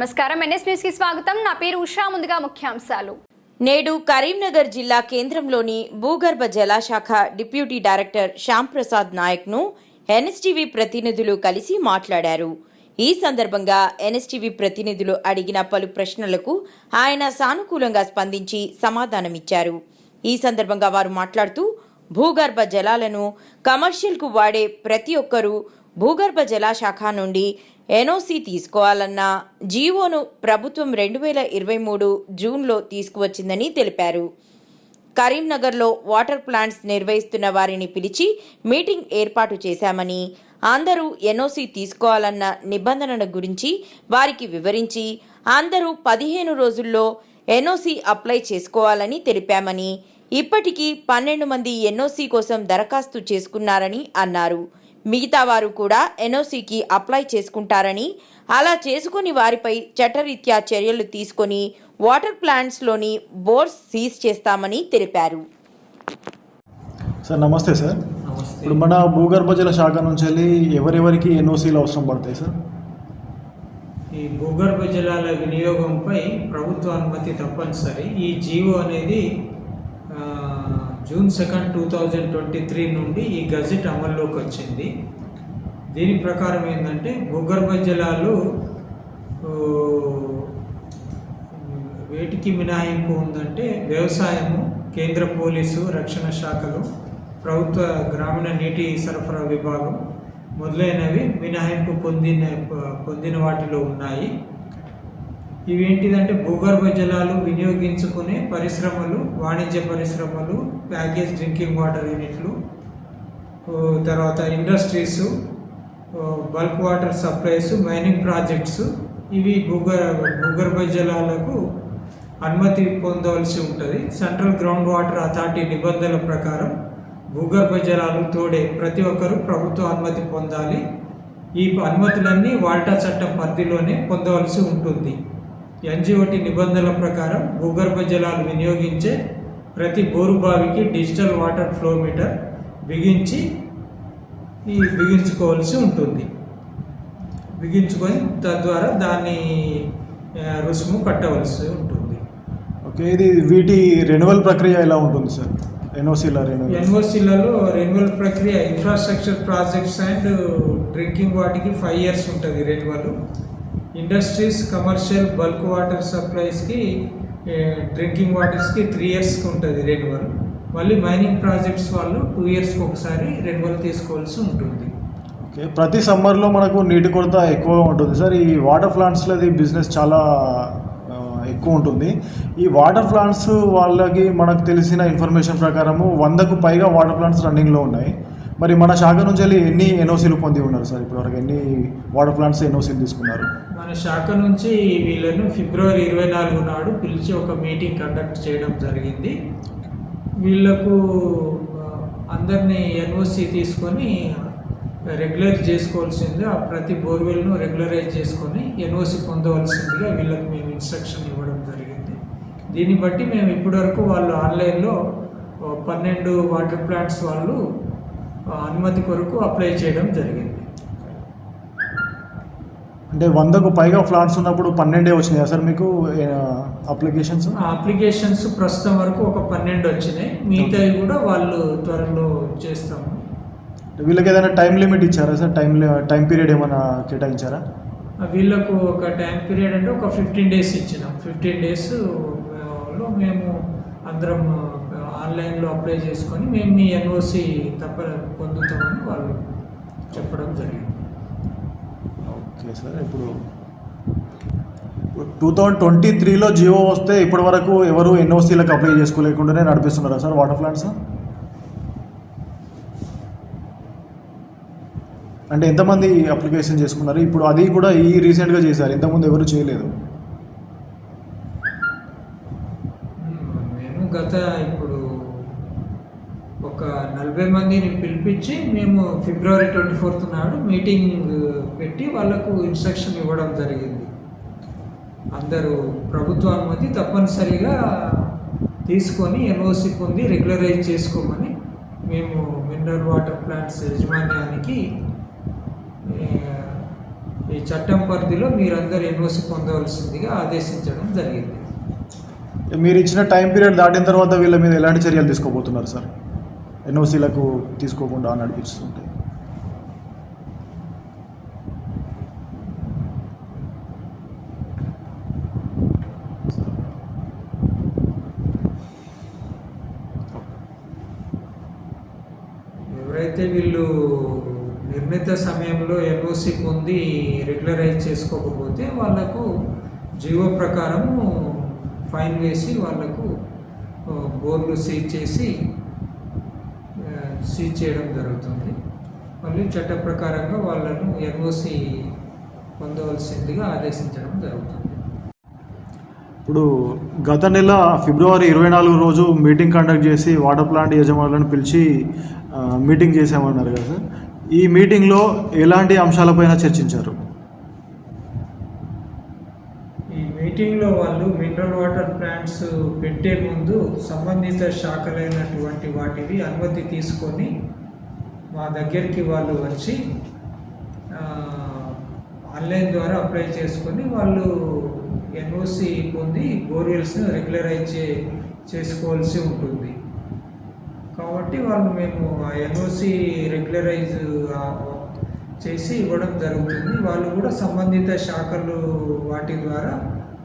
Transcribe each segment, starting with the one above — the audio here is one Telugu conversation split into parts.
నమస్కారం. ఎన్ఎస్ న్యూస్కి స్వాగతం. నా పేరు ఉషా. ముందుగా ముఖ్యాంశాలు. నేడు కరీంనగర్ జిల్లా కేంద్రంలోని భూగర్భ జలాశాఖ డిప్యూటీ డైరెక్టర్ శ్యాంప్రసాద్ నాయక్ను ఎన్ఎస్టీవీ ప్రతినిధులు కలిసి మాట్లాడారు. ఈ సందర్భంగా ఎన్ఎస్టీవీ ప్రతినిధులు అడిగిన పలు ప్రశ్నలకు ఆయన సానుకూలంగా స్పందించి సమాధానమిచ్చారు. ఈ సందర్భంగా వారు మాట్లాడుతూ భూగర్భ జలాలను కమర్షియల్కు వాడే ప్రతి ఒక్కరూ భూగర్భ జలాశాఖ నుండి ఎన్ఓసి తీసుకోవాలన్న జీవోను ప్రభుత్వం రెండు వేల ఇరవై మూడు జూన్లో తీసుకువచ్చిందని తెలిపారు. కరీంనగర్లో వాటర్ ప్లాంట్స్ నిర్వహిస్తున్న వారిని పిలిచి మీటింగ్ ఏర్పాటు చేశామని అందరూ ఎన్ఓసి తీసుకోవాలన్న నిబంధనల గురించి వారికి వివరించి అందరూ పదిహేను రోజుల్లో ఎన్ఓసి అప్లై చేసుకోవాలని తెలిపామని ఇప్పటికీ పన్నెండు మంది ఎన్ఓసి కోసం దరఖాస్తు చేసుకున్నారని అన్నారు. మిగతా వారు కూడా ఎన్ఓసికి అప్లై చేసుకుంటారని అలా చేసుకుని వారిపై చట్టరీత్యా చర్యలు తీసుకొని వాటర్ ప్లాంట్స్లోని బోర్స్ సీజ్ చేస్తామని తెలిపారు. సార్ నమస్తే సార్. ఇప్పుడు మన భూగర్భ జల శాఖ నుంచి వెళ్ళి ఎవరెవరికి ఎన్ఓసీలు అవసరం పడతాయి సార్? ఈ భూగర్భ జలాల వినియోగంపై ప్రభుత్వ అనుమతి తప్పనిసరి. ఈ జీవో అనేది June second two thousand twenty three నుండి ఈ గజెట్ అమల్లోకి వచ్చింది. దీని ప్రకారం ఏంటంటే భూగర్భ జలాలు వేటికి మినహాయింపు ఉందంటే వ్యవసాయము కేంద్ర పోలీసు రక్షణ శాఖలు ప్రభుత్వ గ్రామీణ నీటి సరఫరా విభాగం మొదలైనవి మినహాయింపు పొందిన పొందిన వాటిలో ఉన్నాయి. ఇవేంటిదంటే భూగర్భ జలాలు వినియోగించుకునే పరిశ్రమలు వాణిజ్య పరిశ్రమలు ప్యాకేజ్ డ్రింకింగ్ వాటర్ యూనిట్లు తర్వాత industries bulk water supplies mining projects ఇవి భూగర్ భూగర్భ జలాలకు అనుమతి పొందవలసి ఉంటుంది. సెంట్రల్ గ్రౌండ్ వాటర్ అథారిటీ నిబంధనల ప్రకారం భూగర్భ జలాలు తోడే ప్రతి ఒక్కరూ ప్రభుత్వ అనుమతి పొందాలి. ఈ అనుమతులన్నీ వాల్టా చట్టం పరిధిలోనే పొందవలసి ఉంటుంది. ఎన్జిఓటి నిబంధనల ప్రకారం భూగర్భ జలాలు వినియోగించే ప్రతి బోరు బావికి డిజిటల్ వాటర్ ఫ్లో మీటర్ బిగించి ఈ బిగించుకోవాల్సి ఉంటుంది. బిగించుకొని తద్వారా దాన్ని రుసుము కట్టవలసి ఉంటుంది. ఓకే ఇది వీటి రెన్యువల్ ప్రక్రియ ఎలా ఉంటుంది సార్? ఎన్ఓసీల ఎన్ఓసీలలో రెన్యువల్ ప్రక్రియ ఇన్ఫ్రాస్ట్రక్చర్ ప్రాజెక్ట్స్ అండ్ డ్రింకింగ్ వాటికి ఫైవ్ ఇయర్స్ ఉంటుంది renewal industries commercial bulk water సప్లైస్కి drinking వాటర్స్కి త్రీ ఇయర్స్కి ఉంటుంది రెన్యువల్ మళ్ళీ మైనింగ్ ప్రాజెక్ట్స్ వాళ్ళు టూ ఇయర్స్కి ఒకసారి రెన్యువల్ తీసుకోవాల్సి ఉంటుంది. ఓకే ప్రతి సమ్మర్లో మనకు నీటి కొరత ఎక్కువగా ఉంటుంది. సార్ ఈ వాటర్ ప్లాంట్స్లో బిజినెస్ చాలా ఎక్కువ ఉంటుంది. ఈ వాటర్ ప్లాంట్స్ వాళ్ళకి మనకు తెలిసిన ఇన్ఫర్మేషన్ ప్రకారము వందకు పైగా వాటర్ ప్లాంట్స్ రన్నింగ్లో ఉన్నాయి. మరి మన శాఖ నుంచి వెళ్ళి ఎన్ని ఎన్ఓసీలు పొంది ఉన్నారు సార్? ఇప్పటివరకు ఎన్ని వాటర్ ప్లాంట్స్ ఎన్ఓసీలు తీసుకున్నారు? మన శాఖ నుంచి వీళ్ళను ఫిబ్రవరి ఇరవై నాలుగు నాడు పిలిచి ఒక మీటింగ్ కండక్ట్ చేయడం జరిగింది. వీళ్ళకు అందరినీ ఎన్ఓసి తీసుకొని రెగ్యులర్ చేసుకోవాల్సిందిగా ప్రతి బోర్వెల్ను రెగ్యులరైజ్ చేసుకొని ఎన్ఓసి పొందవలసిందిగా వీళ్ళకి మేము ఇన్స్ట్రక్షన్ ఇవ్వడం జరిగింది. దీన్ని బట్టి మేము ఇప్పటివరకు వాళ్ళు ఆన్లైన్లో పన్నెండు వాటర్ ప్లాంట్స్ వాళ్ళు అనుమతి కొరకు అప్లై చేయడం జరిగింది. అంటే వందకు పైగా ప్లాంట్స్ ఉన్నప్పుడు పన్నెండే వచ్చినాయా సార్ మీకు అప్లికేషన్స్? ఆ అప్లికేషన్స్ ప్రస్తుతం వరకు ఒక పన్నెండు వచ్చినాయి. మిగతావి కూడా వాళ్ళు త్వరలో చేస్తాము. వీళ్ళకి ఏదైనా టైం లిమిట్ ఇచ్చారా సార్? టైం టైం పీరియడ్ ఏమైనా కేటాయించారా? వీళ్ళకు ఒక టైం పీరియడ్ అంటే ఒక ఫిఫ్టీన్ డేస్ ఇచ్చినాం. ఫిఫ్టీన్ డేస్లో మేము అందరం ఆన్లైన్లో అప్లై చేసుకొని మేము మీ ఎన్ఓసి తప్ప పొందుతామని వాళ్ళు చెప్పడం జరిగింది. ఓకే సార్ ఇప్పుడు టూ థౌజండ్ ట్వంటీ త్రీలో జియో వస్తే ఇప్పటి వరకు ఎవరు ఎన్ఓసీలకు అప్లై చేసుకోలేకుండానే నడిపిస్తున్నారా సార్ వాటర్ ప్లాంట్స్ అంటే ఎంతమంది అప్లికేషన్ చేసుకున్నారు? ఇప్పుడు అది కూడా ఈ రీసెంట్గా చేశారు ఇంతకుముందు ఎవరు చేయలేదు మేము గత ఇప్పుడు ఒక నలభై మందిని పిలిపించి మేము ఫిబ్రవరి ట్వంటీ ఫోర్త్ నాడు మీటింగ్ పెట్టి వాళ్ళకు ఇన్స్ట్రక్షన్ ఇవ్వడం జరిగింది. అందరూ ప్రభుత్వ అనుమతి తప్పనిసరిగా తీసుకొని ఎన్ఓసి పొంది రెగ్యులరైజ్ చేసుకోమని మేము మినరల్ వాటర్ ప్లాంట్స్ యజమాన్యానికి ఈ చట్టం పరిధిలో మీరందరూ ఎన్ఓసి పొందవలసిందిగా ఆదేశించడం జరిగింది. మీరు ఇచ్చిన టైం పీరియడ్ దాటిన తర్వాత వీళ్ళ మీద ఎలాంటి చర్యలు తీసుకోబోతున్నారు సార్? ఎన్ఓసీలకు తీసుకోకుండా నడిపిస్తుంటే. ఎవరైతే వీళ్ళు నిర్ణీత సమయంలో ఎన్ఓసి పొంది రెగ్యులరైజ్ చేసుకోకపోతే వాళ్ళకు జీవో ప్రకారము ఫైన్ వేసి వాళ్ళకు బోర్లు సీజ్ చేసి సీజ్ చేయడం జరుగుతుంది. మళ్ళీ చట్ట ప్రకారంగా వాళ్ళను ఎన్ఓసి పొందవలసిందిగా ఆదేశించడం జరుగుతుంది. ఇప్పుడు గత నెల ఫిబ్రవరి ఇరవై నాలుగు రోజు మీటింగ్ కండక్ట్ చేసి వాటర్ ప్లాంట్ యజమానులను పిలిచి మీటింగ్ చేసామన్నారు కదా సార్. ఈ మీటింగ్లో ఎలాంటి అంశాలపైన చర్చించారు ఈ మీటింగ్లో వాళ్ళు మినరల్ వాటర్ ప్లాంట్స్ పెట్టే ముందు సంబంధిత శాఖలైనటువంటి వాటివి అనుమతి తీసుకొని మా దగ్గరికి వాళ్ళు వచ్చి ఆన్లైన్ ద్వారా అప్లై చేసుకొని వాళ్ళు ఎన్ఓసి పొంది బోర్వెల్స్ను రెగ్యులరైజ్ చే చేసుకోవాల్సి ఉంటుంది. కాబట్టి వాళ్ళు మేము ఆ ఎన్ఓసి రెగ్యులరైజ్ చేసి ఇవ్వడం జరుగుతుంది. వాళ్ళు కూడా సంబంధిత శాఖలు వాటి ద్వారా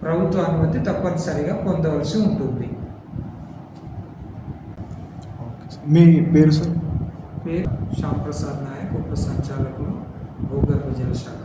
ప్రభుత్వ అనుమతి తప్పనిసరిగా పొందవలసి ఉంటుంది. మీ పేరు సార్? పేరు శ్యాంప్రసాద్ నాయక్ ఉప సంచాలకులు భూగర్భ జల శాఖ